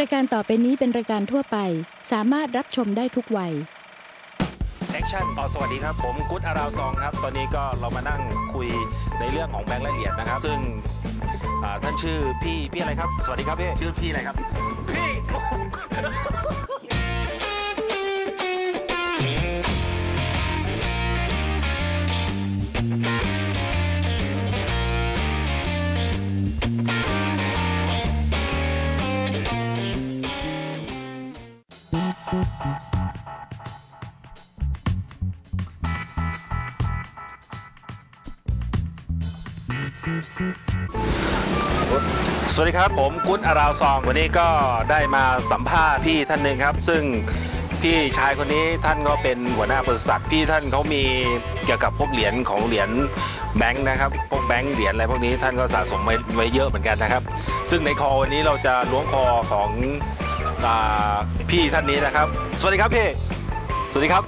รายการต่อไปนี้เป็นรายการทั่วไป สามารถรับชมได้ทุกวัย แอคชั่นอ๋อสวัสดีครับ ผมกุ๊ดอาราวซองครับ ตอนนี้ก็เรามานั่งคุยในเรื่องของแบงค์และเหรียญนะครับ ซึ่งอ่าท่านชื่อพี่พี่อะไรครับ สวัสดีครับพี่ ชื่อพี่อะไรครับ สวัสดีครับ ผมกุ๊ดอาราวซอง วันนี้ก็ได้มาสัมภาษณ์พี่ท่านหนึ่งครับ ซึ่งพี่ชายคนนี้ท่านก็เป็นหัวหน้าบริษัทพี่ท่านเขามีเกี่ยวกับพวกเหรียญของเหรียญแบงค์นะครับพวกแบงค์เหรียญอะไรพวกนี้ท่านก็สะสมไว้ไว้เยอะเหมือนกันนะครับ ซึ่งในคอวันนี้เราจะล้วงคอของ อาพี่ท่านนี้นะครับ สวัสดีครับพี่ สวัสดีครับ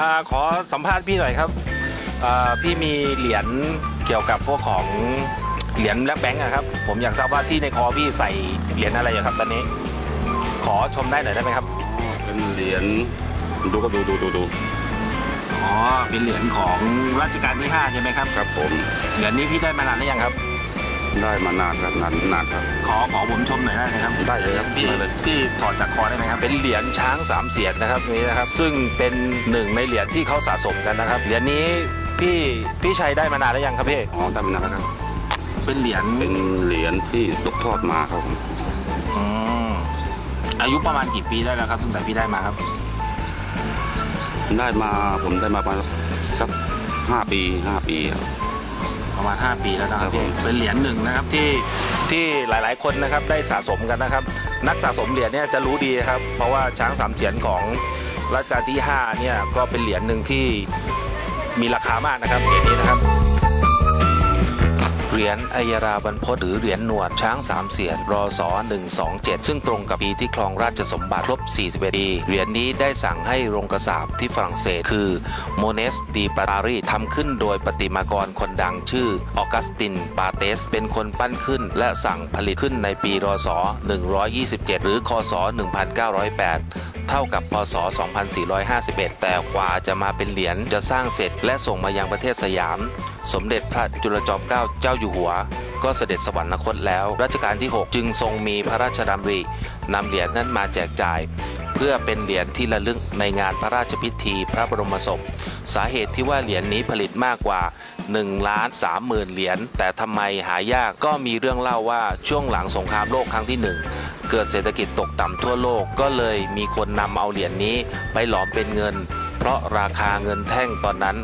อาขอสัมภาษณ์พี่หน่อยครับอ่าพี่มีเหรียญเกี่ยวกับพวกของเหรียญและแบงก์อะครับ ผมอยากทราบว่าที่ในคอพี่ใส่เหรียญอะไรอะครับตอนนี้ ขอชมได้หน่อยได้ไหมครับ เป็นเหรียญดูก็ดูดูดูดู อ๋อ เป็นเหรียญของรัชกาลที่5ใช่ไหมครับ ครับผม เหรียญนี้พี่ได้มานานหรือยังครับ ได้มานานครับนานนานครับ ขอขอผมชมหน่อยได้ไหมครับได้เลยครับพี่ได้เลย พี่ถอดจากคอได้ไหมครับ เป็นเหรียญช้างสามเสียนนะครับนี่นะครับ ซึ่งเป็นหนึ่งในเหรียญที่เขาสะสมกันนะครับ เหรียญนี้พี่พี่ชัยได้มานานแล้วยังครับพี่ อ๋อได้มานานแล้วครับ เป็นเหรียญ เป็นเหรียญที่ตกทอดมาครับผม อืมอายุประมาณกี่ปีได้แล้วครับตั้งแต่พี่ได้มาครับ ได้มาผมได้มาประมาณสักห้าปีห้าปีครับ ประมาณ 5 ปีแล้วนะคครัรับบพี่ผมเป็นเหรียญหนึ่งนะครับที่ที่หลายๆคนนะครับได้สะสมกันนะครับ นักสะสมเหรียญเนี่ยจะรู้ดีครับ เพราะว่าช้างสามเสียนของรัชกาลที่5เนี่ยก็เป็นเหรียญหนึ่งที่มีราคามากนะครับเหรียญนี้นะครับ เหรียญอัยราบรรพตหรือเหรียญหนวดช้างสามเสียนรอสอ127 ซึ่งตรงกับปีที่ครองราชสมบัติครบ 41 ปี เหรียญนี้ได้สั่งให้โรงกระสาบที่ฝรั่งเศสคือโมเนสดีปารีทำขึ้นโดยประติมากรคนดังชื่อออกัสตินปาเตส เป็นคนปั้นขึ้น และสั่งผลิตขึ้นในปีรศ127 หรือคศ 1908 เท่ากับพศ 2451 แต่กว่าจะมาเป็นเหรียญจะสร้างเสร็จและส่งมายังประเทศสยาม สมเด็จพระจุลจอมเกล้าเจ้าอยูู่่หัว ก็เสด็จสวรรคตแล้ว รัชกาลที่ 6 จึงทรงมีพระราชดำรินำเหรียญนั้นมาแจกจ่าย เพื่อเป็นเหรียญที่ระลึกในงานพระราชพิธีพระบรมศพ สาเหตุที่ว่าเหรียญนี้ผลิตมากกว่า1ล้าน3หมื่นเหรียญแต่ทำไมหายากก็มีเรื่องเล่าว่าช่วงหลังสงครามโลกครั้งที่หนึ่งเกิดเศรษฐกิจตกต่ำทั่วโลกก็เลยมีคนนำเอาเหรียญนี้ไปหลอมเป็นเงิน เพราะราคาเงินแท่งตอนนั้น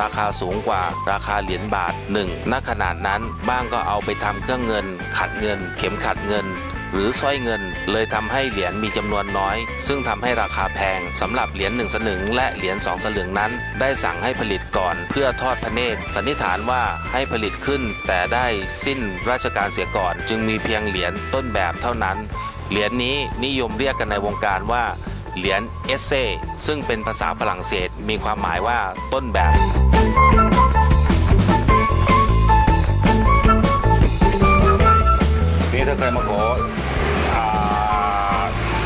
ราคาสูงกว่าราคาเหรียญบาทหนึ่งณขนาดนั้นบ้างก็เอาไปทำเครื่องเงิน ขัดเงิน เข็มขัดเงินหรือสร้อยเงินเลยทำให้เหรียญมีจำนวนน้อย ซึ่งทำให้ราคาแพงสำหรับเหรียญหนึ่งสลึงและเหรียญสองสลึงนั้น ได้สั่งให้ผลิตก่อนเพื่อทอดพระเนตรสันนิษฐานว่าให้ผลิตขึ้น แต่ได้สิ้นราชการเสียก่อน จึงมีเพียงเหรียญต้นแบบเท่านั้น เหรียญนี้นิยมเรียกกันในวงการว่า เหรียญเอเซซึ่งเป็นภาษาฝรั่งเศสมีความหมายว่าต้นแบบนี่ถ้าใครมาขอ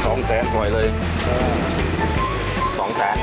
สองแสนปล่อยเลยสองแสน